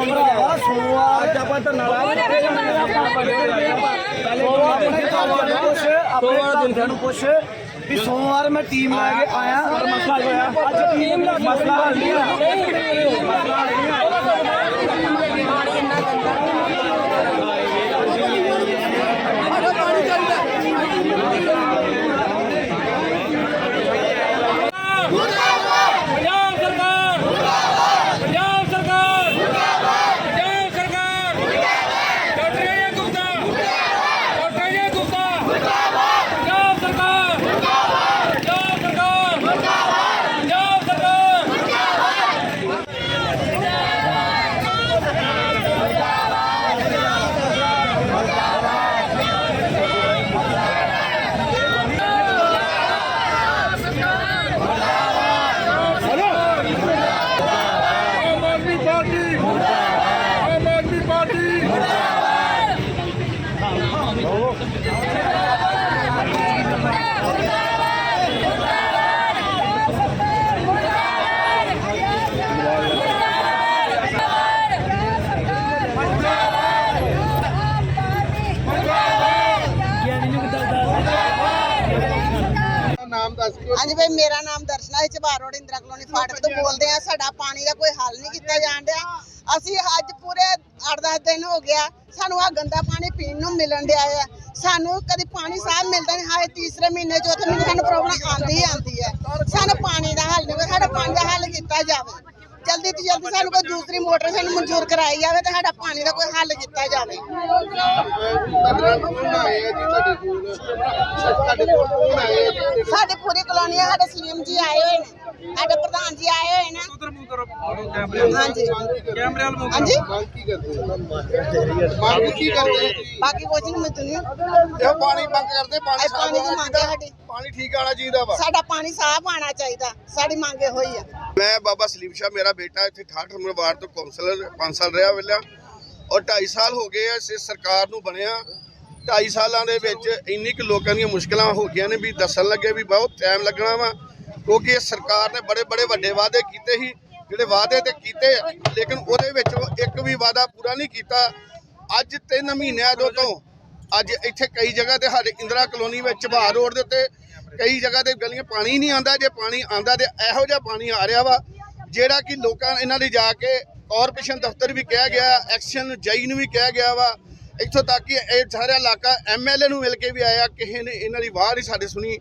ਭਰਾਵਾ ਸੋਮਵਾਰ ਆਪਾਂ ਧਰਨਾ ਲਾਇਆ ਸੋਮਵਾਰ ਪੁੱਛ ਆਪਣੇ ਦਿਨ ਨੂੰ ਪੁੱਛ ਵੀ ਸੋਮਵਾਰ ਮੈਂ ਟੀਮ ਲੈ ਕੇ ਆਇਆ ਮਸਲਾ ਹੋਇਆ ਅੱਜ ਟੀਮ ਮਸਲਾ ਹੱਲ ਨਹੀਂ ਹੋਇਆ ਪੰਜਾਬ ਸਰਕਾਰ ਮੁਰਦਾਬਾਦ ਪੰਜਾਬ ਸਰਕਾਰ ਮੁਰਦਾਬਾਦ ਪੰਜਾਬ ਸਰਕਾਰ ਮੁਰਦਾਬਾਦ ਡਾਕਟਰ ਇਹ ਗੁਪਤਾ ਮੁਰਦਾਬਾਦ ਡਾਕਟਰ ਇਹ ਗੁਪਤਾ ਮੁਰਦਾਬਾਦ ਪੰਜਾਬ ਸਰਕਾਰ ਮੁਰਦਾਬਾਦ ਪੰਜਾਬ ਸਰਕਾਰ ਮੁਰਦਾਬਾਦ ਪੰਜਾਬ ਸਰਕਾਰ ਆਮ ਆਦਮੀ ਪਾਰਟੀ ਮੁਰਦਾਬਾਦ ਆਮ ਆਦਮੀ ਪਾਰਟੀ ਹਾਂਜੀ ਭਾਈ, ਮੇਰਾ ਨਾਮ ਦਰਸ਼ਨਾ ਹੈ ਚਬਾਰ ਰੋਡ ਇੰਦਰਾ ਕਲੋਨੀ ਫਾਟਕ ਤੋਂ ਬੋਲਦੇ ਆ ਸਾਡਾ ਪਾਣੀ ਦਾ ਕੋਈ ਹੱਲ ਨਹੀਂ ਕੀਤਾ ਜਾਣ ਡਿਆ। ਅਸੀਂ ਅੱਜ ਪੂਰੇ 8-10 ਦਿਨ ਹੋ ਗਿਆ, ਸਾਨੂੰ ਆ ਗੰਦਾ ਪਾਣੀ ਪੀਣ ਨੂੰ ਮਿਲਣ ਡਿਆ ਆ। ਸਾਨੂੰ ਕਦੀ ਪਾਣੀ ਸਾਫ਼ ਮਿਲਦਾ ਨਹੀਂ, ਹਾਏ ਤੀਸਰੇ ਮਹੀਨੇ ਚੌਥੇ ਮਹੀਨੇ ਸਾਨੂੰ ਪ੍ਰੋਬਲਮ ਆਂਦੀ ਹੀ ਹੈ। ਸਾਨੂੰ ਪਾਣੀ ਦਾ ਹੱਲ ਨਹੀਂ ਹੋਇਆ ਸਾਡਾ ਪਾਣੀ ਦਾ ਹੱਲ ਕੀਤਾ ਜਾਵੇ। ਜਲਦੀ ਤੋਂ ਜਲਦੀ ਸਾਨੂੰ ਕੋਈ ਦੂਸਰੀ ਮੋਟਰ ਸਾਨੂੰ ਮਨਜ਼ੂਰ ਕਰਾਈ ਜਾਵੇ ਤੇ ਸਾਡਾ ਪਾਣੀ ਦਾ ਕੋਈ ਹੱਲ ਕੀਤਾ ਜਾਵੇ। ਸਾਡੇ ਪੂਰੀ ਕਲੋਨੀ ਸਾਡੇ ਸਲੀਮ ਜੀ ਆਏ ਹੋਏ ਨੇ। ਸਾਡੇ ਪ੍ਰਧਾਨ ਜੀ ਆਏ ਹੋਏ ਨੇ। ਹਾਂਜੀ। ਕੈਮਰੇ ਵਾਲ ਹਾਂਜੀ। ਮੰਗ ਕੀ ਕਰਦੇ ਬਾਕੀ ਕੁਝ ਨਹੀਂ ਮੈਂ ਦੁਨੀਆ ਇਹ ਪਾਣੀ ਮੰਗ ਕਰਦੇ ਪਾਣੀ ਇਹ ਪਾਣੀ ਦੀ ਮੰਗ ਹੈ ਸਾਡੀ। ਪਾਣੀ ਠੀਕ ਆਣਾ ਚਾਹੀਦਾ ਵਾ। ਸਾਡਾ ਪਾਣੀ ਸਾਫ਼ ਆਣਾ ਚਾਹੀਦਾ। ਸਾਡੀ ਮੰਗ ਇਹੋ ਹੀ ਆ। ਮੈਂ ਬਾਬਾ ਸਲੀਮ ਸ਼ਾਹ ਮੇਰਾ ਬੇਟਾ ਇੱਥੇ 68 ਨੰਬਰ ਵਾਰਡ ਤੋਂ ਕੌਂਸਲਰ 5 ਸਾਲ ਰਿਹਾ ਵੇਲਾ ਔਰ 2.5 ਸਾਲ ਹੋ ਗਏ ਆ ਇਸ ਸਰਕਾਰ ਨੂੰ ਬਣਿਆ। 2.5 ਸਾਲਾਂ ਦੇ ਵਿੱਚ ਇੰਨੀ ਕੁ ਲੋਕਾਂ ਦੀਆਂ ਮੁਸ਼ਕਲਾਂ ਹੋ ਗਈਆਂ ਨੇ ਵੀ ਦੱਸਣ ਲੱਗੇ ਵੀ ਬਹੁਤ ਟਾਈਮ ਲੱਗਣਾ ਵਾ। ਕਿਉਂਕਿ ਇਹ ਸਰਕਾਰ ਨੇ ਬੜੇ ਬੜੇ ਵੱਡੇ ਵਾਅਦੇ ਕੀਤੇ ਸੀ, ਜਿਹੜੇ ਵਾਅਦੇ ਤੇ ਕੀਤੇ ਲੇਕਿਨ ਉਹਦੇ ਵਿੱਚੋਂ ਇੱਕ ਵੀ ਵਾਅਦਾ ਪੂਰਾ ਨਹੀਂ ਕੀਤਾ। ਅੱਜ 3 ਮਹੀਨਿਆਂ ਤੋਂ ਤੋਂ ਅੱਜ ਇੱਥੇ ਕਈ ਜਗ੍ਹਾ ਤੇ ਸਾਡੇ ਇੰਦਰਾ ਕਲੋਨੀ ਵਿੱਚ ਬਾਹਰ ਰੋਡ ਦੇ ਉੱਤੇ ਕਈ ਜਗ੍ਹਾ ਤੇ ਗਲੀਆਂ ਪਾਣੀ ਨਹੀਂ ਆਂਦਾ ਜੇ ਪਾਣੀ ਆਂਦਾ ਤੇ ਇਹੋ ਜਿਹਾ ਪਾਣੀ ਆ ਰਿਹਾ ਵਾ, ਜਿਹੜਾ ਕਿ ਲੋਕਾਂ ਇਹਨਾਂ ਦੇ ਜਾ ਕੇ ਕਾਰਪੋਰੇਸ਼ਨ ਦਫ਼ਤਰ ਵੀ ਕਿਹਾ ਗਿਆ, ਐਕਸ਼ਨ ਜਈ ਨੂੰ ਵੀ ਕਿਹਾ ਗਿਆ ਵਾ। ਇੱਥੋਂ ਤੱਕ ਕਿ ਇਹ ਸਾਰਾ ਇਲਾਕਾ ਐਮਐਲਏ ਨੂੰ ਮਿਲ ਕੇ ਵੀ ਆਇਆ, ਕਿਸੇ ਨੇ ਇਹਨਾਂ ਦੀ ਵਾਹ ਨਹੀਂ ਸਾਡੀ ਸੁਣੀ।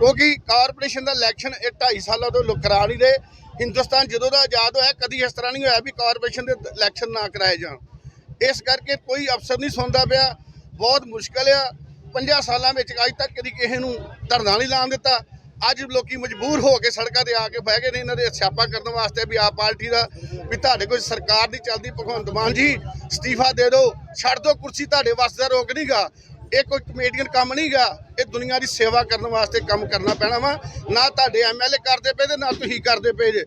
ਕਿਉਂਕਿ ਕਾਰਪੋਰੇਸ਼ਨ ਦਾ ਇਲੈਕਸ਼ਨ ਇਹ 2.5 ਸਾਲਾਂ ਤੋਂ ਲੋਕ ਕਰਾ ਨਹੀਂ ਰਹੇ। ਹਿੰਦੁਸਤਾਨ ਜਦੋਂ ਦਾ ਆਜ਼ਾਦ ਹੋਇਆ, ਕਦੀ ਇਸ ਤਰ੍ਹਾਂ ਨਹੀਂ ਹੋਇਆ ਵੀ ਕਾਰਪੋਰੇਸ਼ਨ ਦੇ ਇਲੈਕਸ਼ਨ ਨਾ ਕਰਾਏ ਜਾਣ। ਇਸ ਕਰਕੇ ਕੋਈ ਅਫਸਰ ਨਹੀਂ ਸੁਣਦਾ ਪਿਆ। ਬਹੁਤ ਮੁਸ਼ਕਲ ਆ। 50 ਸਾਲਾਂ ਵਿੱਚ ਅੱਜ ਤੱਕ ਕਦੀ ਕਿਸੇ ਨੂੰ ਧਰਨਾ ਨਹੀਂ ਲਾਉਣ ਦਿੱਤਾ। ਅੱਜ ਲੋਕੀ ਮਜਬੂਰ ਹੋ ਕੇ ਸੜਕਾਂ ਤੇ ਆ ਕੇ ਬਹਿ ਗਏ ਨੇ। ਇਹਨਾਂ ਦੇ ਸਿਆਪਾ ਕਰਨ ਵਾਸਤੇ ਵੀ ਆਪ ਪਾਰਟੀ ਦਾ ਵੀ ਤੁਹਾਡੇ ਕੋਈ ਸਰਕਾਰ ਨਹੀਂ ਚੱਲਦੀ। ਭਗਵੰਤ ਮਾਨ ਜੀ, ਅਸਤੀਫਾ ਦੇ ਦਿਓ। ਛੱਡ ਦਿਓ ਕੁਰਸੀ। ਤੁਹਾਡੇ ਵਾਸਤੇ ਦਾ ਰੋਕ ਨਹੀਂਗਾ ਇਹ ਕੋਈ ਕਮੇਡੀਅਨ ਕੰਮ ਨਹੀਂਗਾ। ਇਹ ਦੁਨੀਆ ਦੀ ਸੇਵਾ ਕਰਨ ਵਾਸਤੇ ਕੰਮ ਕਰਨਾ ਪੈਣਾ ਵਾ। ਨਾ ਤੁਹਾਡੇ ਐਮਐਲਏ ਕਰਦੇ ਪਏ ਤੇ ਨਾ ਤੁਸੀਂ ਕਰਦੇ ਪਏ ਜੇ।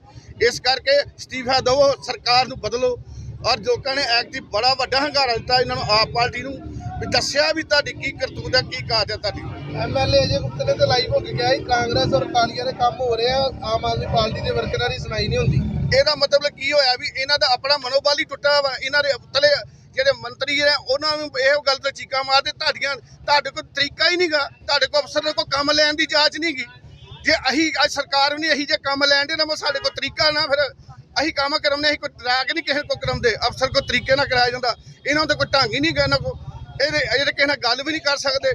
ਇਸ ਕਰਕੇ ਅਸਤੀਫਾ ਦਿਓ ਸਰਕਾਰ ਨੂੰ ਬਦਲੋ। ਔਰ ਲੋਕਾਂ ਨੇ ਐਕਟੀ ਬੜਾ ਵੱਡਾ ਹੰਗਾਰਾ ਦਿੱਤਾ ਇਹਨਾਂ ਨੂੰ ਆਪ ਪਾਰਟੀ ਨੂੰ। ਵੀ ਦੱਸਿਆ ਵੀ ਤੁਹਾਡੀ ਕੀ ਕਰਤੂਤ ਹੈ ਕੀ ਕਾਜ ਹੈ ਤੁਹਾਡੀ। ਐਮਐਲਏ ਜੇ ਕੁੱਤੇ ਤੇ ਲਾਈਵ ਹੋ ਕੇ ਕਿਹਾ ਸੀ ਕਾਂਗਰਸ ਔਰ ਕਾਲੀਆਂ ਦੇ ਕੰਮ ਹੋ ਰਹੇ ਆ ਆਮ ਆਦਮੀ ਪਾਰਟੀ ਦੇ ਵਰਕਰਾਂ ਦੀ ਸੁਣਾਈ ਨਹੀਂ ਹੁੰਦੀ। ਇਹਦਾ ਮਤਲਬ ਕੀ ਹੋਇਆ ਵੀ ਇਹਨਾਂ ਦਾ ਆਪਣਾ ਮਨੋਬਲ ਹੀ ਟੁੱਟਾ ਵਾ। ਇਹਨਾਂ ਦੇ ਉਤਲੇ ਜਿਹੜੇ ਮੰਤਰੀ ਨੇ ਉਹਨਾਂ ਨੂੰ ਇਹ ਗੱਲ ਤੇ ਚੀਕਾਂ ਮਾਰਦੇ, ਤੁਹਾਡੀਆਂ ਤੁਹਾਡੇ ਕੋਲ ਤਰੀਕਾ ਹੀ ਨਹੀਂਗਾ ਤੁਹਾਡੇ ਕੋਲ ਅਫਸਰ ਦੇ ਕੋਲ ਕੰਮ ਲੈਣ ਦੀ ਜਾਂਚ ਨਹੀਂਗੀ ਜੇ ਅਹੀ ਅੱਜ ਸਰਕਾਰ ਵੀ ਨਹੀਂ ਅਹੀ ਜੇ ਕੰਮ ਲੈਣ ਦੇ ਨਾ, ਮੋ ਸਾਡੇ ਕੋਲ ਤਰੀਕਾ ਨਾ ਫਿਰ ਅਹੀ ਕੰਮ ਕਰਾਉਂਦੇ ਅਸੀਂ ਕੋਈ ਟਰੈਕ ਨਹੀਂ ਕਿਸੇ ਕੋ ਕਰਾਉਂਦੇ। ਅਫਸਰ ਕੋ ਤਰੀਕੇ ਨਾਲ ਕਰਾਇਆ ਜਾਂਦਾ। ਇਹਨਾਂ ਦਾ ਕੋਈ ਢੰਗ ਹੀ ਨਹੀਂ ਗਾ ਇਹਨਾਂ ਕੋ ਇਹਦੇ ਇਹਦੇ ਕਿਸੇ ਨਾਲ ਗੱਲ ਵੀ ਨਹੀਂ ਕਰ ਸਕਦੇ।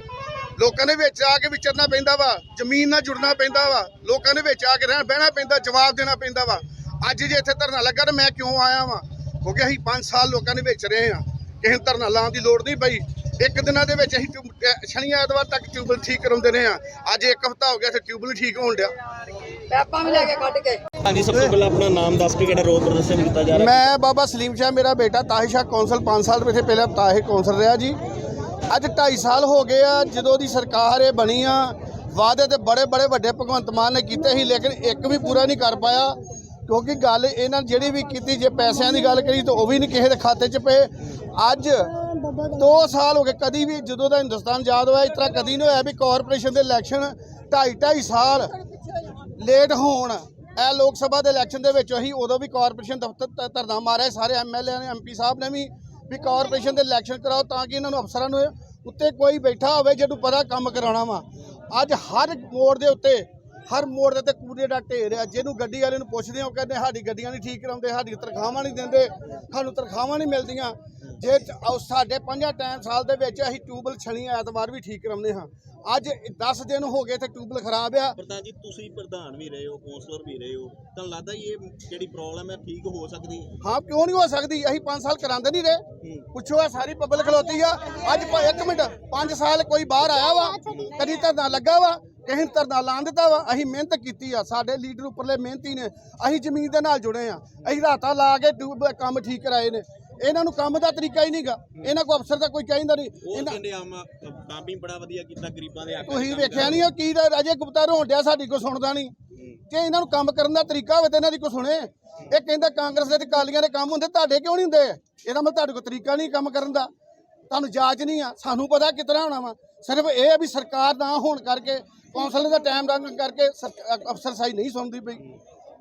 ਲੋਕਾਂ ਦੇ ਵਿੱਚ ਆ ਕੇ ਵਿਚਰਨਾ ਪੈਂਦਾ ਵਾ। ਜ਼ਮੀਨ ਨਾਲ ਜੁੜਨਾ ਪੈਂਦਾ ਵਾ। ਲੋਕਾਂ ਦੇ ਵਿੱਚ ਆ ਕੇ ਰਹਿਣਾ ਬਹਿਣਾ ਪੈਂਦਾ, ਜਵਾਬ ਦੇਣਾ ਪੈਂਦਾ ਵਾ। ਅੱਜ ਜੇ ਇੱਥੇ ਧਰਨਾ ਲੱਗਾ ਤਾਂ ਮੈਂ ਕਿਉਂ ਆਇਆ ਵਾਂ? ਕਿਉਂਕਿ ਅਸੀਂ 5 ਸਾਲ ਲੋਕਾਂ ਦੇ ਵਿੱਚ ਰਹੇ ਹਾਂ ਕਿਸੇ ਨੂੰ ਧਰਨਾ ਲਾਉਣ ਦੀ ਲੋੜ ਨਹੀਂ ਪਈ। ਇੱਕ ਦਿਨਾਂ ਦੇ ਵਿੱਚ ਅਸੀਂ ਟਿਊਬ- ਅਹ ਸ਼ਨੀ ਐਤਵਾਰ ਤੱਕ ਟਿਊਬਲ ਠੀਕ ਕਰਾਉਂਦੇ ਰਹੇ ਆ ਅੱਜ ਇੱਕ ਹਫਤਾ ਹੋ ਗਿਆ ਤੇ ਟਿਊਬਲ ਠੀਕ ਹੋਣ ਡਿਆ। ਹਾਂਜੀ ਸਭ ਤੋਂ ਪਹਿਲਾਂ ਆਪਣਾ ਨਾਮ ਦੱਸ ਕੇ ਕਿਹੜਾ ਰੋਡ ਪ੍ਰਦਰਸ਼ਨ ਕੀਤਾ ਜਾ ਰਿਹਾ? ਮੈਂ ਬਾਬਾ ਸਲੀਮ ਸ਼ਾਹ ਮੇਰਾ ਬੇਟਾ ਤਾਹਿਰ ਸ਼ਾਹ ਕੌਂਸਲ 5 ਸਾਲ ਵਿੱਚ ਪਹਿਲਾਂ ਤਾਹਿਰ ਕੌਂਸਲ ਰਿਹਾ ਜੀ। ਅੱਜ 2.5 ਸਾਲ ਹੋ ਗਏ ਆ ਜਦੋਂ ਦੀ ਸਰਕਾਰ ਇਹ ਬਣੀ ਆ ਵਾਅਦੇ ਤੇ ਬੜੇ ਬੜੇ ਵੱਡੇ ਭਗਵੰਤ ਮਾਨ ਨੇ ਕੀਤੇ ਸੀ ਲੇਕਿਨ ਇੱਕ ਵੀ ਪੂਰਾ ਨਹੀਂ ਕਰ ਪਾਇਆ। ਕਿਉਂਕਿ ਗੱਲ ਇਹਨਾਂ ਜਿਹੜੀ ਵੀ ਕੀਤੀ, ਜੇ ਪੈਸਿਆਂ ਦੀ ਗੱਲ ਕਰੀ ਤਾਂ ਉਹ ਵੀ ਨਹੀਂ ਕਿਸੇ ਦੇ ਖਾਤੇ 'ਚ ਪਏ। ਅੱਜ 2 ਸਾਲ ਹੋ ਗਏ, ਕਦੀ ਵੀ ਜਦੋਂ ਦਾ ਹਿੰਦੁਸਤਾਨ ਆਜ਼ਾਦ ਹੋਇਆ, ਇਸ ਤਰ੍ਹਾਂ ਕਦੀ ਨਹੀਂ ਹੋਇਆ ਵੀ ਕਾਰਪੋਰੇਸ਼ਨ ਦੇ ਇਲੈਕਸ਼ਨ 2.5 2.5 ਸਾਲ ਲੇਟ ਹੋਣ। ਇਹ ਲੋਕ ਸਭਾ ਦੇ ਇਲੈਕਸ਼ਨ ਦੇ ਵਿੱਚ ਅਸੀਂ ਉਦੋਂ ਵੀ ਕਾਰਪੋਰੇਸ਼ਨ ਦਫ਼ਤਰ ਧਰਨਾ ਮਾਰਿਆ ਸਾਰੇ ਐਮਐਲਏ ਨੇ ਐਮਪੀ ਸਾਹਿਬ ਨੇ ਵੀ ਵੀ ਕਾਰਪੋਰੇਸ਼ਨ ਦੇ ਇਲੈਕਸ਼ਨ ਕਰਾਓ ਤਾਂ ਕਿ ਇਹਨਾਂ ਨੂੰ ਅਫਸਰਾਂ ਨੂੰ ਉੱਤੇ ਕੋਈ ਬੈਠਾ ਹੋਵੇ, ਜਿਹਨੂੰ ਪਤਾ ਕੰਮ ਕਰਾਉਣਾ ਵਾ। ਅੱਜ ਹਰ ਮੋੜ ਦੇ ਉੱਤੇ ਹਰ ਮੋੜ ਦੇ ਉੱਤੇ ਕੂੜੇ ਦਾ ਢੇਰ ਆ ਜਿਹਨੂੰ ਗੱਡੀ ਵਾਲੇ ਨੂੰ ਪੁੱਛਦੇ ਉਹ ਕਹਿੰਦੇ ਸਾਡੀ ਗੱਡੀਆਂ ਨਹੀਂ ਠੀਕ ਕਰਾਉਂਦੇ ਸਾਡੀ ਤਨਖਾਹਾਂ ਨਹੀਂ ਦਿੰਦੇ ਸਾਨੂੰ ਤਨਖਾਹਾਂ ਨਹੀਂ ਮਿਲਦੀਆਂ। ਜੇ ਸਾਡੇ ਪੰਜਾਂ ਟਾਈਮ ਸਾਲ ਦੇ ਵਿੱਚ ਅਸੀਂ ਟਿਊਬਲ ਛਣੀ ਐਤਵਾਰ ਵੀ ਠੀਕ ਕਰਾਉਂਦੇ ਹਾਂ। ਅੱਜ 10 ਦਿਨ ਹੋ ਗਏ ਤੇ ਟਿਊਬਲ ਖਰਾਬ ਆ। ਪ੍ਰਧਾਨ ਜੀ ਤੁਸੀਂ ਪ੍ਰਧਾਨ ਵੀ ਰਹੇ ਹੋ ਕੌਂਸਲਰ ਵੀ ਰਹੇ ਹੋ ਤਾਂ ਲੱਗਦਾ ਇਹ ਜਿਹੜੀ ਪ੍ਰੋਬਲਮ ਹੈ ਠੀਕ ਹੋ ਸਕਦੀ? ਹੈ ਹਾਂ ਕਿਉਂ ਨਹੀਂ ਹੋ ਸਕਦੀ? ਅਸੀਂ 5 ਸਾਲ ਕਰਾਉਂਦੇ ਨਹੀਂ ਰਹੇ। ਪੁੱਛੋ ਆ ਸਾਰੀ ਪਬਲਿਕ ਖਲੋਤੀ ਆ। ਅੱਜ ਪ- ਇੱਕ ਮਿੰਟ 5 ਸਾਲ ਕੋਈ ਬਾਹਰ ਆਇਆ ਵਾ ਕਦੀ ਧਰਨਾ ਲੱਗਾ ਵਾ ਕਿਸੇ ਧਰਨਾ ਲਾਣ ਦਿੱਤਾ ਵਾ ਅਸੀਂ ਮਿਹਨਤ ਕੀਤੀ ਆ ਸਾਡੇ ਲੀਡਰ ਉੱਪਰਲੇ ਮਿਹਨਤੀ ਨੇ ਅਸੀਂ ਜ਼ਮੀਨ ਦੇ ਨਾਲ ਜੁੜੇ ਆ ਅਸੀਂ ਰਾਤਾਂ ਲਾ ਕੇ ਟਿਊਬ ਕੰਮ ਠੀਕ ਕਰਾਏ ਨੇ। ਇਹਨਾਂ ਨੂੰ ਕੰਮ ਦਾ ਤਰੀਕਾ ਹੀ ਨਹੀਂਗਾ ਇਹਨਾਂ ਕੋ ਅਫਸਰ ਦਾ ਕੋਈ ਕਹਿੰਦਾ ਨਹੀਂ। ਇਹਨਾਂ ਕਹਿੰਦੇ ਆਮ ਕੰਮ ਵੀ ਬੜਾ ਵਧੀਆ ਕੀਤਾ ਗਰੀਬਾਂ ਦੇ ਹੱਕ ਤੁਸੀਂ ਵੇਖਿਆ ਨਹੀਂ ਉਹ ਕੀ ਦਾ ਰਾਜੇ ਗੁਪਤਾ ਰੋਣ ਡਿਆ ਸਾਡੀ ਕੋ ਸੁਣਦਾ ਨਹੀਂ ਕਿ ਇਹਨਾਂ ਨੂੰ ਕੰਮ ਕਰਨ ਦਾ ਤਰੀਕਾ ਹੋਵੇ ਤੇ ਇਹਨਾਂ ਦੀ ਕੋ ਸੁਣੇ। ਇਹ ਕਹਿੰਦਾ ਕਾਂਗਰਸ ਦੇ ਤੇ ਕਾਲੀਆਂ ਦੇ ਕੰਮ ਹੁੰਦੇ ਤੁਹਾਡੇ ਕਿਉਂ ਨਹੀਂ ਹੁੰਦੇ? ਇਹਦਾ ਮਤਲਬ ਤੁਹਾਡੇ ਕੋ ਤਰੀਕਾ ਨਹੀਂ ਕੰਮ ਕਰਨ ਦਾ। ਤੁਹਾਨੂੰ ਜਾਚ ਨਹੀਂ ਆ ਸਾਨੂੰ ਪਤਾ ਕਿਤਨਾ ਹੋਣਾ ਵਾ। ਸਿਰਫ ਇਹ ਆ ਵੀ ਸਰਕਾਰ ਨਾ ਹੋਣ ਕਰਕੇ ਕੌਂਸਲ ਦਾ ਟਾਈਮ ਰੰਗ ਕਰਕੇ ਸਰ- ਅਫਸਰ ਸਾਈ ਨਹੀਂ ਸੁਣਦੀ ਪਈ।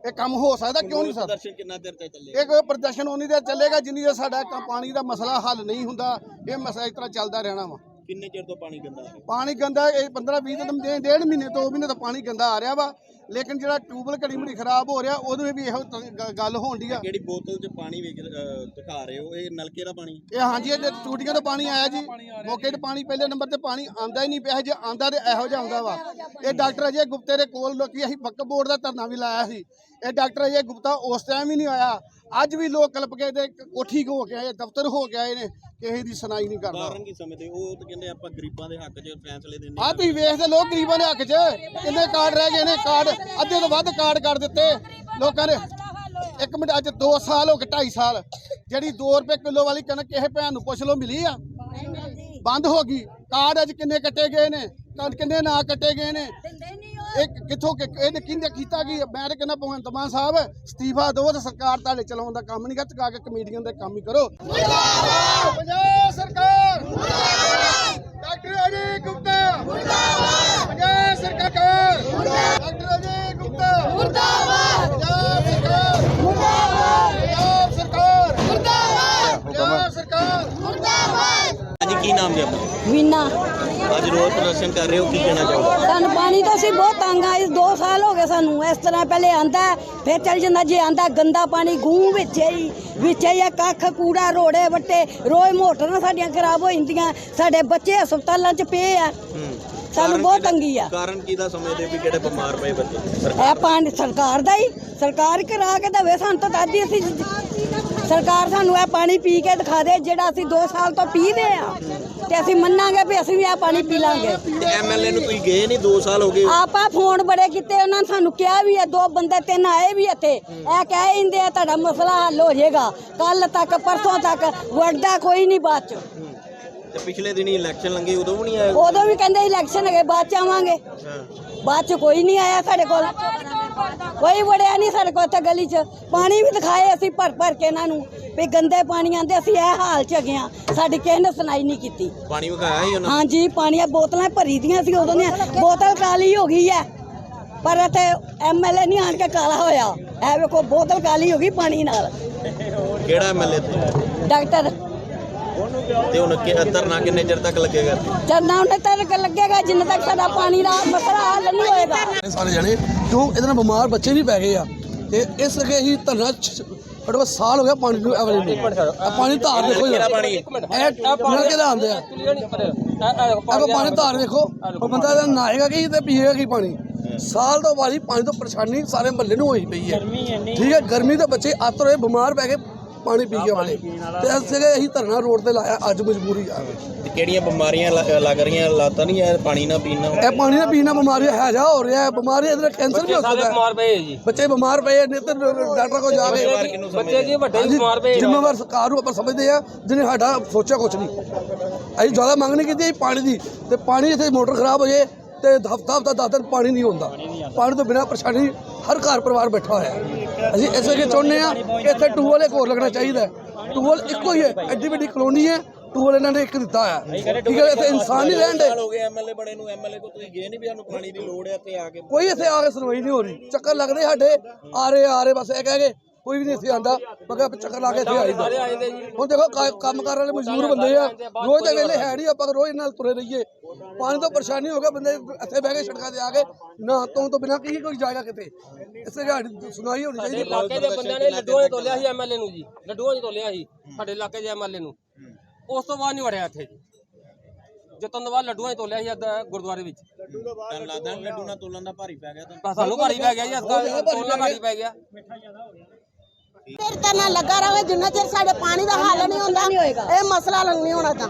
ਇਹ ਕੰਮ ਹੋ ਸਕਦਾ ਕਿਉਂ ਨਹੀਂ ਸਕਦਾ ਪ੍ਰਦਰਸ਼ਨ ਕਿੰਨਾ ਦੇਰ ਤੱਕ ਚੱਲੇ ਇਹ ਕੋਈ ਪ੍ਰਦਰਸ਼ਨ ਉਨੀ ਦੇਰ ਚੱਲੇਗਾ ਜਿੰਨੀ ਦੇਰ ਸਾਡਾ ਪਾਣੀ ਦਾ ਮਸਲਾ ਹੱਲ ਨਹੀਂ ਹੁੰਦਾ ਇਹ ਮਸਲਾ ਇਸ ਤਰ੍ਹਾਂ ਚੱਲਦਾ ਰਹਿਣਾ ਵਾ। ਕਿੰਨੇ ਚਿਰ ਤੋਂ ਪਾਣੀ ਗੰਦਾ ਪਾਣੀ ਗੰਦਾ ਇਹ 15 20 ਦਿਨ ਦੇ ਡੇਢ ਮਹੀਨੇ ਤੋਂ ਮਹੀਨੇ ਤੋਂ ਪਾਣੀ ਗੰਦਾ ਆ ਰਿਹਾ ਵਾ। ਲੇਕਿਨ ਜਿਹੜਾ ਟਿਊਬਲ ਘੜੀ ਮੁੜੀ ਖਰਾਬ ਹੋ ਰਿਹਾ ਉਹਦੇ ਵੀ ਇਹੋ ਤ- ਗ- ਗੱਲ ਹੋਣ ਦੀ ਆ। ਜਿਹੜੀ ਬੋਤਲ 'ਚ ਪਾਣੀ ਵੇਚ ਅਹ, ਦਿਖਾ ਰਹੇ ਹੋ? ਇਹ ਨਲਕੇ ਦਾ ਪਾਣੀ? ਇਹ ਹਾਂਜੀ ਇਹ ਟੂਟੀਆਂ ਤੋਂ ਪਾਣੀ ਆਇਆ ਜੀ। ਮੌਕੇ ਤੇ ਪਾਣੀ ਪਹਿਲੇ ਨੰਬਰ ਤੇ ਪਾਣੀ ਆਂਦਾ ਹੀ ਨਹੀਂ ਪਿਆ ਜੇ ਆਂਦਾ ਤੇ ਇਹੋ ਜਿਹਾ ਆਉਂਦਾ ਵਾ। ਇਹ ਡਾਕਟਰ ਅਜੇ ਗੁਪਤੇ ਦੇ ਕੋਲ ਲੋਕੀ ਅਸੀਂ ਬੱਕ ਬੋਰਡ ਦਾ ਧਰਨਾ ਵੀ ਲਾਇਆ ਸੀ। ਇਹ ਡਾਕਟਰ ਅਜੇ ਗੁਪਤਾ ਉਸ ਟਾਈਮ ਹੀ ਨਹੀਂ ਆਇਆ। ਅੱਜ ਵੀ ਲੋਕ ਕਲਪ ਕੇ ਤੇ ਕੋਠੀ ਹੋ ਕੇ ਆਏ ਦਫ਼ਤਰ ਹੋ ਕੇ ਆਏ ਨੇ ਕਿਸੇ ਦੀ ਸੁਣਾਈ ਨਹੀਂ ਕਰਦਾ। ਕਾਰਨ ਕੀ ਸਮਝਦੇ? ਉਹ ਤਾਂ ਕਹਿੰਦੇ ਆਪਾਂ ਗਰੀਬਾਂ ਦੇ ਹੱਕ 'ਚ ਫੈਸਲੇ ਦਿੰਦੇ ਆ ਤੁਸੀਂ ਵੇਖਦੇ ਲੋਕ ਗਰੀਬਾਂ ਦੇ ਹੱਕ 'ਚ। ਕਿੰਨੇ ਕਾਰਡ ਰਹਿ ਗਏ ਨੇ ਕਾਰਡ ਅੱਧੇ ਤੋਂ ਵੱਧ ਕਾਰਡ ਕਰ ਦਿੱਤੇ। ਲੋਕਾਂ ਨੇ ਇੱਕ ਮਿੰਟ ਅੱਜ 2 ਸਾਲ ਹੋ ਗਏ 2.5 ਸਾਲ। ਜਿਹੜੀ 2 ਰੁਪਏ ਕਿਲੋ ਵਾਲੀ ਕਣਕ ਕਿਸੇ ਭੈਣ ਨੂੰ ਪੁੱਛ ਲਓ ਮਿਲੀ ਆ? ਬੰਦ ਹੋ ਗਈ। ਕਾਰਡ ਅੱਜ ਕਿੰਨੇ ਕੱਟੇ ਗਏ ਨੇ? ਕਣ ਕਿੰਨੇ ਨਾ ਕੱਟੇ ਗਏ ਨੇ। ਇਹ ਕਿੱਥੋਂ ਕਿ- ਇਹਨੇ ਕਿਹਨੇ ਕੀਤਾ ਕੀ? ਮੈਂ ਤਾਂ ਕਹਿੰਦਾ ਭਗਵੰਤ ਮਾਨ ਸਾਹਿਬ ਅਸਤੀਫਾ ਦਿਓ ਤੇ ਸਰਕਾਰ ਤੁਹਾਡੇ ਚਲਾਉਣ ਦਾ ਕੰਮ ਨਹੀਂ ਕਰ ਚੁਕਾ ਕੇ ਕਮੇਡੀਅਨ ਦੇ ਕੰਮ ਹੀ ਕਰੋ। ਪੰਜਾਬ ਸਰਕਾਰ! ਡਾਕਟਰ ਅਜੇ ਗੁਪਤਾ! ਪੰਜਾਬ ਸਰਕਾਰ! ਡਾਕਟਰ ਅਜੇ ਗੁਪਤਾ! ਮੁਰਦਾਬਾਦ! ਪੰਜਾਬ ਸਰਕਾਰ! ਮੁਰਦਾਬਾਦ! ਪੰਜਾਬ ਸਰਕਾਰ! ਮੁਰਦਾਬਾਦ! ਪੰਜਾਬ ਸਰਕਾਰ! ਹਾਂਜੀ ਕੀ ਨਾਮ ਜੀ ਆਪਣਾ? ਵੀਨਾ ਅੱਜ ਰੋਡ ਪ੍ਰਦਰਸ਼ਨ ਕਰ ਰਹੇ ਹੋ ਕੀ ਕਹਿਣਾ ਚਾਹੋਗੇ? ਸਾਨੂੰ ਪਾਣੀ ਤੋਂ ਅਸੀਂ ਬਹੁਤ ਤੰਗ ਆ ਇਸ 2 ਸਾਲ ਹੋ ਗਏ ਸਾਨੂੰ। ਇਸ ਤਰ੍ਹਾਂ ਪਹਿਲੇ ਆਂਦਾ ਫਿਰ ਚੱਲ ਜਾਂਦਾ ਜੇ ਆਂਦਾ ਗੰਦਾ ਪਾਣੀ ਗੂੰ ਵਿੱਚ ਹੀ ਵਿੱਚ ਹੀ ਆ ਕੱਖ ਕੂੜਾ ਰੋੜੇ ਵੱਟੇ ਰੋਜ਼ ਮੋਟਰਾਂ ਸਾਡੀਆਂ ਖਰਾਬ ਹੋ ਜਾਂਦੀਆਂ ਸਾਡੇ ਬੱਚੇ ਹਸਪਤਾਲਾਂ 'ਚ ਪਏ ਆ। ਸਾਨੂੰ ਬਹੁਤ ਤੰਗੀ ਆ। ਕਾਰਨ ਕੀ ਦਾ ਸਮਝਦੇ ਵੀ ਕਿਹੜੇ ਬਿਮਾਰ ਪਏ ਬੱਚੇ? ਇਹ ਪਾਣੀ ਸਰਕਾਰ ਦਾ ਹੀ ਸਰਕਾਰ ਕਰਾ ਕੇ ਦਵੇ ਸਾਨੂੰ ਤਾਂ ਦਾਦੀ ਅਸੀਂ ਸਰਕਾਰ ਸਾਨੂੰ ਇਹ ਪਾਣੀ ਪੀ ਕੇ ਦਿਖਾ ਦੇ ਜਿਹੜਾ ਅਸੀਂ 2 ਸਾਲ ਤੋਂ ਪੀਦੇ ਆ। ਤੇ ਅਸੀਂ ਮੰਨਾਂਗੇ ਵੀ ਅਸੀਂ ਵੀ ਇਹ ਪਾਣੀ ਪੀ ਲਾਂਗੇ ਐਮਐਲਏ ਨੂੰ ਤੁਸੀਂ ਗਏ ਨਹੀਂ 2 ਸਾਲ ਹੋ ਗਏ। ਆਪਾਂ ਫੋਨ ਬੜੇ ਕੀਤੇ ਉਹਨਾਂ ਨੇ ਸਾਨੂੰ ਕਿਹਾ ਵੀ ਹੈ ਦੋ ਬੰਦੇ ਤਿੰਨ ਆਏ ਵੀ ਇੱਥੇ। ਇਹ ਕਹਿ ਇੰਦੇ ਆ ਤੁਹਾਡਾ ਮਸਲਾ ਹੱਲ ਹੋ ਜਾਏਗਾ। ਕੱਲ ਤੱਕ ਪਰਸੋਂ ਤੱਕ ਵੜਦਾ ਕੋਈ ਨਹੀਂ ਬਾਅਦ ਚ। ਤੇ ਪਿਛਲੇ ਦਿਨੀ ਇਲੈਕਸ਼ਨ ਲੰਗੇ ਉਦੋਂ ਵੀ ਨਹੀਂ ਆਏ? ਉਦੋਂ ਵੀ ਕਹਿੰਦੇ ਇਲੈਕਸ਼ਨ ਹੈਗੇ ਬਾਅਦ ਚ ਆਵਾਂਗੇ। ਬਾਅਦ ਚ ਕੋਈ ਨਹੀਂ ਆਇਆ ਸਾਡੇ ਕੋਲ। ਕੋਈ ਵੜਿਆ ਨਹੀਂ ਸਾਡੇ ਕੋਲ ਤੇ ਗਲੀ ਚ। ਪਾਣੀ ਵੀ ਦਿਖਾਏ ਅਸੀਂ ਭਰ ਭਰ ਕੇ ਇਹਨਾਂ ਨੂੰ ਵੀ ਗੰਦੇ ਪਾਣੀ ਆਂਦੇ ਅਸੀਂ ਇਹ ਹਾਲ ਚ ਹੈਗੇ ਆ ਸਾਡੀ ਕਿਸੇ ਨੇ ਸੁਣਾਈ ਨਹੀਂ ਕੀਤੀ। ਪਾਣੀ ਵਿਖਾਇਆ ਸੀ ਉਹਨਾਂ ਹਾਂਜੀ ਪਾਣੀਆਂ ਬੋਤਲਾਂ ਭਰੀ ਦੀਆਂ ਸੀ ਉਦੋਂ ਦੀਆਂ। ਬੋਤਲ ਕਾਲੀ ਹੋ ਗਈ ਹੈ। ਪਰ ਇੱਥੇ ਐਮਐਲਏ ਨਹੀਂ ਆਣ ਕੇ ਕਾਲਾ ਹੋਇਆ। ਐ ਵੇਖੋ ਬੋਤਲ ਕਾਲੀ ਹੋ ਗਈ ਪਾਣੀ ਨਾਲ। ਕਿਹੜਾ ਐਮਐਲਏ ਡਾਕਟਰ। ਤੇ ਹੁਣ ਕਿ ਧਰਨਾ ਕਿੰਨੇ ਚਿਰ ਤੱਕ ਲੱਗੇਗਾ? ਚਰਨਾ ਉਹਨੇ ਤੱਕ ਲੱਗੇਗਾ ਜਿੰਨੇ ਤੱਕ ਸਾਡਾ ਪਾਣੀ ਦਾ ਮਸਲਾ ਹੱਲ ਨਹੀਂ ਹੋਏਗਾ। ਸਾਰੇ ਜਣੇ ਕਿਉਂ? ਇਹਦੇ ਨਾਲ ਬਿਮਾਰ ਬੱਚੇ ਵੀ ਪੈ ਗਏ ਆ। ਤੇ ਇਸ ਕਰਕੇ ਅਸੀਂ ਧਰਨਾ ਬੜਾ ਸਾਲ ਹੋ ਗਿਆ ਪਾਣੀ ਨੂੰ ਨੂੰ ਆਹ ਪਾਣੀ ਧਾਰ ਦੇਖੋ ਜਰਾ ਪਾਣੀ? ਇਹ ਨਲਕੇ ਦਾ ਆਉਂਦੇ ਆ। ਆਪਾਂ ਪਾਣੀ ਧਾਰ ਦੇਖੋ। ਉਹ ਬੰਦਾ ਇਹਦਾ ਨਹਾਏਗਾ ਕੀ ਤੇ ਪੀਏਗਾ ਕੀ ਪਾਣੀ? ਸਾਲ ਤੋਂ ਬਾਅਦ ਹੀ ਪਾਣੀ ਤੋਂ ਪਰੇਸ਼ਾਨੀ ਸਾਰੇ ਮਹੱਲੇ ਨੂੰ ਹੋਈ ਪਈ ਹੈ। ਠੀਕ ਹੈ ਗਰਮੀ ਦੇ ਬੱਚੇ ਆਤਰ ਹੋਏ ਬਿਮਾਰ ਪੈ ਗਏ। ਪਾਣੀ ਪੀ ਕੇ ਵਾਲੇ ਤੇ ਇਸ ਜਗ੍ਹਾ ਅਸੀਂ ਧਰਨਾ ਰੋਡ ਤੇ ਲਾਇਆ ਅੱਜ ਮਜਬੂਰੀ ਆ ਗਈ। ਤੇ ਕਿਹੜੀਆਂ ਬਿਮਾਰੀਆਂ ਲ- ਲੱਗ ਰਹੀਆਂ ਲਾਤਾ ਨਹੀਂ ਹੈ ਪਾਣੀ ਨਾ ਪੀਣ ਇਹ ਪਾਣੀ ਨਾਲ ਪੀਣਾ ਬਿਮਾਰੀ ਹੈ ਜਾ ਹੋ ਰਿਹਾ ਹੈ ਬਿਮਾਰੀ ਇਹਦੇ ਕੈਂਸਰ ਵੀ ਹੋ ਸਕਦਾ ਹੈ। ਬਿਮਾਰ ਪਏ ਜੀ। ਬੱਚੇ ਬਿਮਾਰ ਪਏ ਨੇ ਤੇ ਡਾਕਟਰ ਕੋਲ ਜਾ ਜ਼ਿੰਮੇਵਾਰ ਕੇ ਕਿਹਨੂੰ ਸਮਝਦੇ? ਜੀ ਵੱਡੇ ਬਿਮਾਰ ਪਏ ਜ਼ਿੰਮੇਵਾਰ ਸਰਕਾਰ ਨੂੰ ਆਪਾਂ ਸਮਝਦੇ ਆ ਜਿਹਨੇ ਸਾਡਾ ਸੋਚਿਆ ਕੁਝ ਨਹੀਂ। ਅਸੀਂ ਜ਼ਿਆਦਾ ਮੰਗ ਨਹੀਂ ਕੀਤੀ ਅਸੀਂ ਪਾਣੀ ਦੀ ਤੇ ਪਾਣੀ ਇੱਥੇ ਮੋਟਰ ਖਰਾਬ ਹੋ ਜੇ ਤੇ ਹਫਤਾ ਹਫਤਾ ਦਸ ਦਿਨ ਪਾਣੀ ਨਹੀਂ ਹੁੰਦਾ। ਪਾਣੀ ਤੋਂ ਬਿਨਾਂ ਪਰੇਸ਼ਾਨੀ ਹਰ ਘਰ ਪਰਿਵਾਰ ਬੈਠਾ ਹੋਇਆ ਹੈ। ਅਸੀਂ ਇਸ ਕਰਕੇ ਚਾਹੁੰਦੇ ਆ ਕਿ ਇੱਥੇ ਟੂਬਲ ਇੱਕ ਹੋਰ ਲੱਗਣਾ ਚਾਹੀਦਾ ਹੈ। ਟੂਬਲ ਇੱਕੋ ਹੀ ਹੈ ਐਡੀ ਵੱਡੀ ਕਲੋਨੀ ਹੈ ਟੂਲ ਇਹਨਾਂ ਨੇ ਇੱਕ ਦਿੱਤਾ ਆ ਠੀਕ ਹੈ ਇੱਥੇ ਇਨਸਾਨ ਨਹੀਂ ਰਹਿਣ ਦੇ। ਹੋ ਗਏ ਐਮਐਲਏ ਬਣੇ ਨੂੰ ਐਮਐਲਏ ਕੋ ਤੁਸੀਂ ਗਏ ਨਹੀਂ ਵੀ ਸਾਨੂੰ ਪਾਣੀ ਦੀ ਲੋੜ ਹੈ ਇੱਥੇ ਆ ਕੇ। ਕੋਈ ਇੱਥੇ ਆ ਕੇ ਸੁਣਵਾਈ ਨਹੀਂ ਹੋ ਰਹੀ। ਚੱਕਰ ਲੱਗਦੇ ਸਾਡੇ ਆ ਰਹੇ ਆ ਰਹੇ ਬਸ ਇਹ ਕਹਿ ਕੇ ਕੋਈ ਵੀ ਨਹੀਂ ਇੱਥੇ ਆਂਦਾ। ਮਗਰ ਚੱਕਰ ਲਾ ਕੇ ਇੱਥੇ ਆਈਦਾ ਹੁਣ ਦੇਖੋ ਕਾ- ਕੰਮ ਕਰਨ ਵਾਲੇ ਮਜ਼ਦੂਰ ਬੰਦੇ ਆ। ਰੋਜ਼ ਦੇ ਵੇਲੇ ਹੈ ਨਹੀਂ। ਆਪਾਂ ਰੋਜ਼ ਨਾਲ ਤੁਰੇ ਰਹੀਏ। ਪਾਣੀ ਤੋਂ ਪਰੇਸ਼ਾਨੀ ਹੋ ਗਿਆ ਬੰਦੇ ਇੱਥੇ ਬਹਿ ਕੇ ਸੜਕਾਂ ਤੇ ਆ ਕੇ ਨਾ ਤੋਂ ਤੋਂ ਬਿਨਾਂ ਕੀ ਕੋਈ ਜਾਏਗਾ ਕਿਤੇ? ਇਸੇ ਸਾਡੀ ਸੁਣਾਈ ਹੋਣੀ ਚਾਹੀਦੀ। ਇਲਾਕੇ ਦੇ ਬੰਦਿਆਂ ਨੇ ਲੱਡੂਆਂ 'ਚ ਤੋਲਿਆ ਸੀ ਐਮਐਲਏ ਨੂੰ ਜੀ। ਲੱਡੂਆਂ 'ਚ ਤੋਲਿਆ ਸੀ ਸਾਡੇ ਇਲਾਕੇ ਦੇ ਐਮਐਲਏ ਨੂੰ। ਉਸ ਤੋਂ ਬਾਅਦ ਨਹੀਂ ਵੜਿਆ ਇੱਥੇ ਜੀ। ਜਿੱਤੋਂ ਤੋਂ ਬਾਅਦ ਲੱਡੂਆਂ 'ਚ ਤੋਲਿਆ ਸੀ ਅੱਧਾ ਗੁਰਦੁਆਰੇ ਵਿੱਚ। ਤੁਹਾਨੂੰ ਲੱਗਦਾ ਨੀ ਲੱਡੂ ਨਾਲ ਤੋਲਣ ਦਾ ਭਾਰੀ ਪੈ ਗਿਆ ਤੁਹਾਨੂੰ। ਤਾਂ ਸਾਨੂੰ ਭਾਰੀ ਪੈ ਗਿਆ ਜੀ ਅਸਕਾ ਤੋਲਣਾ ਭਾਰੀ ਪੈ ਗਿਆ। ਫਿਰ ਤਾਂ ਨਾ ਲੱਗਾ ਰਹੇ ਜਿੰਨਾ ਚਿਰ ਸਾਡੇ ਪਾਣੀ ਦਾ ਹੱਲ ਨਹੀਂ ਹੁੰਦਾ ਇਹ ਮਸਲਾ ਹੱਲ ਨਹੀਂ ਹੋਣਾ ਤਾਂ।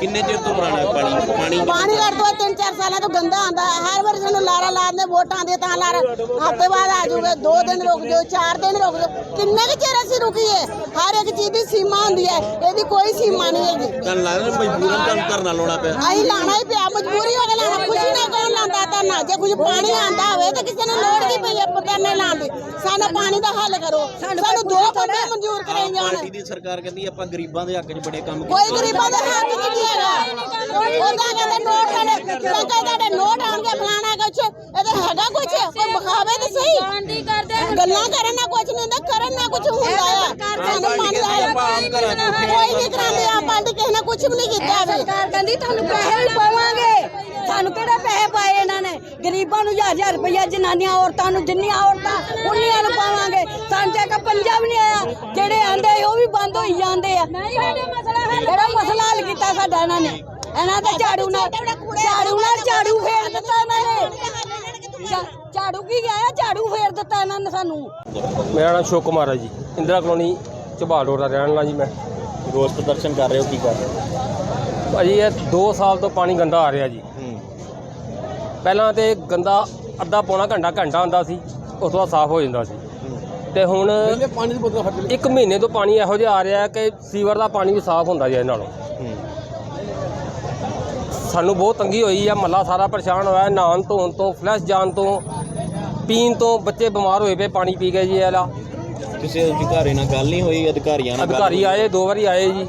ਕਿੰਨੇ ਚਿਰ ਤੋਂ ਪੁਰਾਣਾ ਹੈ ਪਾਣੀ? ਪਾਣੀ ਪਾਣੀ ਘੱਟ ਤੋਂ ਤਿੰਨ ਚਾਰ ਸਾਲਾਂ ਤੋਂ ਗੰਦਾ ਆਂਦਾ ਹੈ। ਹਰ ਵਾਰ ਸਾਨੂੰ ਲਾਰਾ ਲਾਉਂਦੇ ਵੋਟਾਂ ਦੇ ਤਾਂ ਲਾਰਾ। ਹਫ਼ਤੇ ਬਾਅਦ ਆ ਜਾਊਗਾ ਦੋ ਦਿਨ ਰੁਕ ਜਾਓ ਚਾਰ ਦਿਨ ਰੁਕ ਜਾਓ। ਕਿੰਨੇ ਕੁ ਚਿਰ ਅਸੀਂ ਰੁਕੀਏ? ਹਰ ਇੱਕ ਚੀਜ਼ ਦੀ ਸੀਮਾ ਹੁੰਦੀ ਹੈ। ਇਹਦੀ ਕੋਈ ਸੀਮਾ ਨਹੀਂ ਹੈਗੀ। ਤੁਹਾਨੂੰ ਲੱਗਦਾ ਮਜਬੂਰਨ ਤੁਹਾਨੂੰ ਧਰਨਾ ਲਾਉਣਾ ਪਿਆ? ਅਸੀਂ ਲਾਣਾ ਹੀ ਪਿਆ ਮਜਬੂਰੀ ਹੋ ਕੇ ਲਾਣਾ ਖੁਸ਼ੀ ਨਾਲ ਕੌਣ ਲਾਂਦਾ ਤਾਂ ਨਾ ਜੇ ਕੁਝ ਪਾਣੀ ਆਂਦਾ ਹੋਵੇ ਤਾਂ ਕਿਸੇ ਨੂੰ ਲੋੜ ਕੀ ਪਈ ਹੈ ਲਾਉਣ ਦੀ। ਸਾਨੂੰ ਪਾਣੀ ਦਾ ਹੱਲ ਕਰੋ। ਸਾਨੂੰ ਦੋ ਬੰਦੇ ਮਨਜ਼ੂਰ ਕਰਾਈ ਜਾਣ। ਪਾਰਟੀ ਦੀ ਸਰਕਾਰ ਕਹਿੰਦੀ ਆਪਾਂ ਗਰੀਬਾਂ ਦੇ ਹੱਕ 'ਚ ਬੜੇ ਕੰਮ ਕੋਈ ਗਰੀਬਾਂ ਦਾ ਹੱਥ ਨਹੀਂ ਹੈਗਾ। ਉਹਦਾ ਕਹਿੰਦੇ ਨੋਟ ਸਾਡੇ ਕਹਿੰਦੇ ਤੁਹਾਡੇ ਨੋਟ ਆਣਗੇ ਫਲਾਣਾ ਕੁਛ। ਇਹਦੇ ਹੈਗਾ ਕੁਛ? ਕੋਈ ਬਖਾਵੇ ਤੇ ਸਹੀ? ਗੱਲਾਂ ਕਰਨ ਨਾਲ ਕੁਛ ਨਹੀਂ ਹੁੰਦਾ ਕਰਨ ਨਾਲ ਕੁਛ ਹੁੰਦਾ ਆ। ਸਾਨੂੰ ਪਾਣੀ ਦਾ ਕੋਈ ਨਹੀਂ ਕਰਾਉਂਦੇ ਆ ਪਾਰਟੀ ਕਿਸੇ ਨੇ ਕੁਛ ਵੀ ਨਹੀਂ ਕੀਤਾ ਵੀ। ਸਰਕਾਰ ਕਹਿੰਦੀ ਤੁਹਾਨੂੰ ਪੈਸੇ ਵੀ ਪਾਵਾਂਗੇ। ਸਾਨੂੰ ਕਿਹੜੇ ਪੈਸੇ ਪਾਏ ਗਰੀਬਾਂ ਨੂੰ ਹਜ਼ਾਰ ਹਜ਼ਾਰ ਰੁਪਈਆ ਜਨਾਨੀਆਂ ਔਰਤਾਂ ਨੂੰ ਜਿੰਨੀਆਂ ਔਰਤਾਂ ਉਨੀਆਂ ਨੂੰ ਪਾਵਾਂਗੇ। ਤਾਂ ਇੱਕ ਪੰਜਾਬ ਨਹੀਂ ਆਇਆ। ਜਿਹੜੇ ਆਂਦੇ ਉਹ ਵੀ ਬੰਦ ਹੋਈ ਜਾਂਦੇ ਆ। ਕਿਹੜਾ ਮਸਲਾ ਹੱਲ ਕੀਤਾ ਸਾਡਾ ਇਹਨਾਂ ਨੇ। ਇਹਨਾਂ ਦਾ ਝਾੜੂ ਨਾਲ ਝਾੜੂ ਨਾਲ ਝਾੜੂ ਫੇਰ ਦਿੱਤਾ ਇਹਨਾਂ ਨੇ। ਝਾੜੂ ਕੀ ਗਿਆ ਝਾੜੂ ਫੇਰ ਦਿੱਤਾ ਇਹਨਾਂ ਨੇ ਸਾਨੂੰ। ਮੇਰਾ ਨਾਮ ਸ਼ੋਕ ਕੁਮਾਰ ਹੈ ਜੀ। ਇੰਦਰਾ ਕਲੋਨੀ ਝਬਾਲ ਰੋਡ ਦਾ ਰਹਿਣ ਵਾਲਾ ਜੀ ਮੈਂ। ਰੋਸ ਪ੍ਰਦਰਸ਼ਨ ਕਰ ਰਹੇ ਹੋ ਕੀ ਕਰ ਰਹੇ ਹੋ? ਭਾਜੀ ਇਹ 2 ਸਾਲ ਤੋਂ ਪਾਣੀ ਗੰਦਾ ਆ ਰਿਹਾ ਜੀ। ਪਹਿਲਾਂ ਤੇ ਗੰਦਾ ਅੱਧਾ ਪੌਣਾ ਘੰਟਾ ਘੰਟਾ ਆਉਂਦਾ ਸੀ ਉਸ ਤੋਂ ਬਾਅਦ ਸਾਫ਼ ਹੋ ਜਾਂਦਾ ਸੀ। ਤੇ ਹੁਣ ਪਹਿਲੇ ਪਾਣੀ ਦੀ ਬੋਤਲ ਫਟ ਇੱਕ ਮਹੀਨੇ ਤੋਂ ਪਾਣੀ ਇਹੋ ਜਿਹਾ ਆ ਰਿਹਾ ਹੈ ਕਿ ਸੀਵਰ ਦਾ ਪਾਣੀ ਵੀ ਸਾਫ਼ ਹੁੰਦਾ ਜੀ ਇਹ ਨਾਲੋਂ। ਸਾਨੂੰ ਬਹੁਤ ਤੰਗੀ ਹੋਈ ਆ ਮੱਲਾ ਸਾਰਾ ਪਰੇਸ਼ਾਨ ਹੋਇਆ ਨਹਾਉਣ ਧੋਣ ਤੋਂ ਫਲੈਸ਼ ਜਾਣ ਤੋਂ ਪੀਣ ਤੋਂ ਬੱਚੇ ਬਿਮਾਰ ਹੋਏ ਪਏ ਪਾਣੀ ਪੀ ਕੇ ਜੀ ਇਹ ਵਾਲਾ ਕਿਸੇ ਅਧਿਕਾਰੀ ਨਾਲ ਗੱਲ ਨਹੀਂ ਹੋਈ ਅਧਿਕਾਰੀਆਂ ਨਾਲ ਅਧਿਕਾਰੀ ਆਏ ਦੋ ਵਾਰੀ ਆਏ ਜੀ।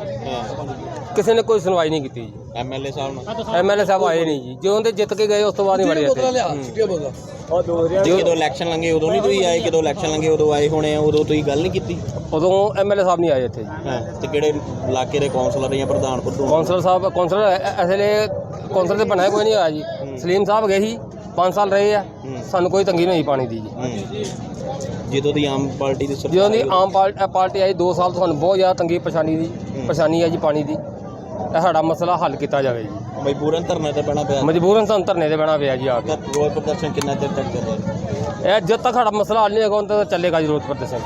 ਕਿਸੇ ਨੇ ਕੋਈ ਸੁਣਵਾਈ ਨਹੀਂ ਕੀਤੀ ਜੀ। ਐਮਐਲਏ ਸਾਹਿਬ ਨਾਲ? ਐਮਐਲਏ ਸਾਹਿਬ ਆਏ ਨਹੀਂ ਜੀ। ਜਿਉਂ ਦੇ ਜਿੱਤ ਕੇ ਗਏ ਉਸ ਤੋਂ ਬਾਅਦ ਨਹੀਂ ਵੜੇ ਬੋਤਲਾਂ ਇੱਥੇ। ਲਿਆ ਛੁੱਟੀਆਂ ਬੋਤਲਾਂ ਜਦੋਂ ਇਲੈਕਸ਼ਨ ਲੰਗੇ ਉਦੋਂ ਨਹੀਂ ਤੁਸੀਂ ਆਏ? ਜਦੋਂ ਇਲੈਕਸ਼ਨ ਲੰਗੇ ਉਦੋਂ ਆਏ ਹੋਣੇ ਆ ਉਦੋਂ ਤੁਸੀਂ ਗੱਲ ਨਹੀਂ ਕੀਤੀ? ਉਦੋਂ ਐਮਐਲਏ ਸਾਹਿਬ ਨਹੀਂ ਆਏ ਇੱਥੇ ਜੀ। ਹਾਂ ਤੇ ਕਿਹੜੇ ਇਲਾਕੇ ਦੇ ਕੌਂਸਲਰ ਜਾਂ ਪ੍ਰਧਾਨ ਪ੍ਰਧੂਨ ਕੌਂਸਲਰ ਸਾਹਿਬ ਕੌਂਸਲਰ ਅਸਲੇ ਕੌਂਸਲਰ ਤੇ ਬਣਾਇਆ ਕੋਈ ਨਹੀਂ ਹੋਇਆ ਜੀ। ਸਲੀਮ ਸਾਹਿਬ ਗਏ ਸੀ 5 ਸਾਲ ਰਹੇ ਆ। ਸਾਨੂੰ ਕੋਈ ਤੰਗੀ ਨਹੀਂ ਹੋਈ ਪਾਣੀ ਦੀ ਜੀ। ਜਦੋਂ ਦੀ ਆਮ ਪਾਰਟੀ ਦੀ ਸਰਕਾਰ ਜਦੋਂ ਦੀ ਆਮ ਪਾਰ- ਪਾਰਟੀ ਆਈ 2 ਸਾਲ ਤੋਂ ਸਾਨੂੰ ਬਹੁਤ ਜ਼ਿਆਦਾ ਤੰਗੀ ਪਰੇਸ਼ਾਨੀ ਦੀ ਪਰੇਸ਼ਾਨੀ ਹੈ ਜੀ ਪਾਣੀ ਦੀ। ਇਹ ਸਾਡਾ ਮਸਲਾ ਹੱਲ ਕੀਤਾ ਜਾਵੇ ਜੀ। ਮਜਬੂਰਨ ਧਰਨੇ ਤੇ ਪੈਣਾ ਪਿਆ। ਮਜਬੂਰਨ ਸਾਨੂੰ ਧਰਨੇ ਤੇ ਬਹਿਣਾ ਪਿਆ ਜੀ ਆ ਕੇ। ਰੋਸ ਪ੍ਰਦਰਸ਼ਨ ਕਿੰਨਾ ਚਿਰ ਤੱਕ ਚੱਲੇਗਾ? ਇਹ ਜਦ ਤੱਕ ਸਾਡਾ ਮਸਲਾ ਹੱਲ ਨਹੀਂ ਹੋਗਾ ਉਦੋਂ ਤੱਕ ਚੱਲੇਗਾ ਜੀ ਰੋਜ਼ ਪ੍ਰਦਰਸ਼ਨ।